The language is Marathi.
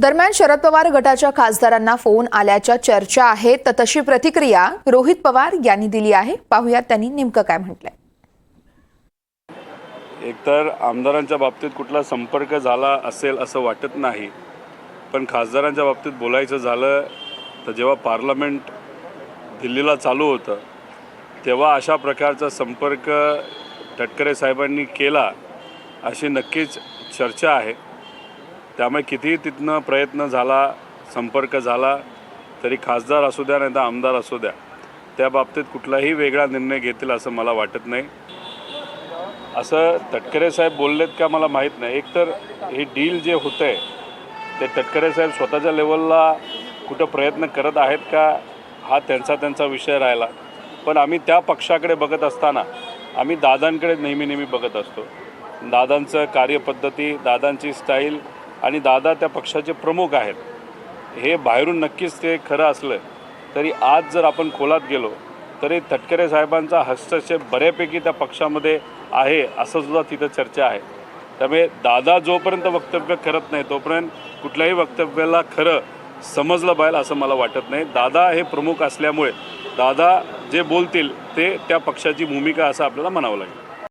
दरम्यान शरद पवार गटाच्या खासदारांना फोन आल्याच्या चर्चा आहेत तर तशी प्रतिक्रिया रोहित पवार यांनी दिली आहे. पाहुयात त्यांनी नेमकं काय म्हटलंय. एकतर आमदारांच्या बाबतीत कुठला संपर्क झाला असेल असं वाटत नाही पण खासदारांच्या बाबतीत बोलायचं झालं तर जेव्हा पार्लमेंट दिल्लीला चालू होतं तेव्हा अशा प्रकारचा संपर्क तटकरे साहेबांनी केला अशी नक्कीच चर्चा आहे. त्यामुळे कितीही तिथनं प्रयत्न झाला संपर्क झाला तरी खासदार असू द्या नाही तर आमदार असू द्या त्या बाबतीत कुठलाही वेगळा निर्णय घेतील असं मला वाटत नाही. असं तटकरे साहेब बोललेत का मला माहीत नाही. एकतर हे डील जे होतं आहे ते तटकरे साहेब स्वतःच्या लेवलला कुठं प्रयत्न करत आहेत का हा त्यांचा त्यांचा विषय राहिला. पण आम्ही त्या पक्षाकडे बघत असताना आम्ही दादांकडे नेहमी नेहमी बघत असतो. दादांचं कार्यपद्धती दादांची स्टाईल आणि दादा त्या पक्षाचे प्रमुख आहेत. हे बाहेरून नक्कीच ते खरं असलं तरी आज जर आपण खोलात गेलो तरी तटकरे साहेबांचा हस्तक्षेप बऱ्यापैकी त्या पक्षामध्ये आहे असं सुद्धा तिथं चर्चा आहे. त्यामुळे दादा जोपर्यंत वक्तव्य करत नाही तोपर्यंत कुठल्याही वक्तव्याला खरं समजलं पाहिजे असं मला वाटत नाही. दादा हे प्रमुख असल्यामुळे दादा जे बोलतील ते त्या पक्षाची भूमिका असं आपल्याला म्हणावं लागेल.